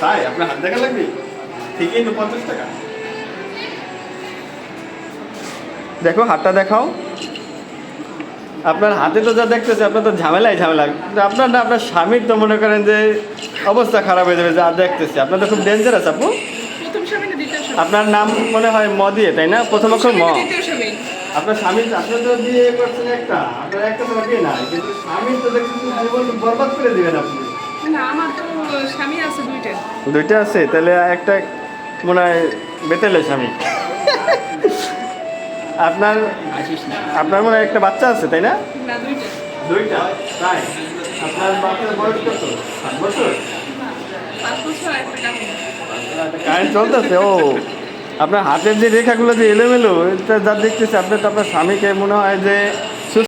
তাই? আপনার হাত দেখা লাগবে? ঠিকই পঞ্চাশ টাকা। দেখো হাতটা দেখাও। আপনার হাতে তো যা দেখতেছে আপনার তো ঝামেলাই ঝামেলা। কিন্তু আপনার না আপনার স্বামীর তো মনে করেন যে অবস্থা খারাপ হয়ে যাবে যা দেখতেছে। আপনার তো খুব ডেঞ্জারাস আপু। না আপনার নাম মনে হয় ম দিয়ে তাই না? প্রথম অক্ষর ম। না দ্বিতীয় স্বামী আপনার তো দিয়ে করছেন একটা। আপনার একটা তো বিয়ে স্বামী তো জীবন বরবাদ করে দিবেন আপনি। না আমার তো স্বামী আছে দুইটা। দুইটা আছে? তাহলে একটা মনে হয় বেতেলে স্বামী। আপনার আপনার মনে হয় একটা বাচ্চা আছে তাই না? না দুইটা। দুইটা? তাই? আপনার বাচ্চার বয়স কত? সাত বছর? পাঁচ বছর একটা কামি কারেন্ট চলতেছে ও। আপনার হাতের যে রেখাগুলো যে এলোমেলো এটা যা দেখতেছে আপনার তো আপনার স্বামীকে মনে হয় যে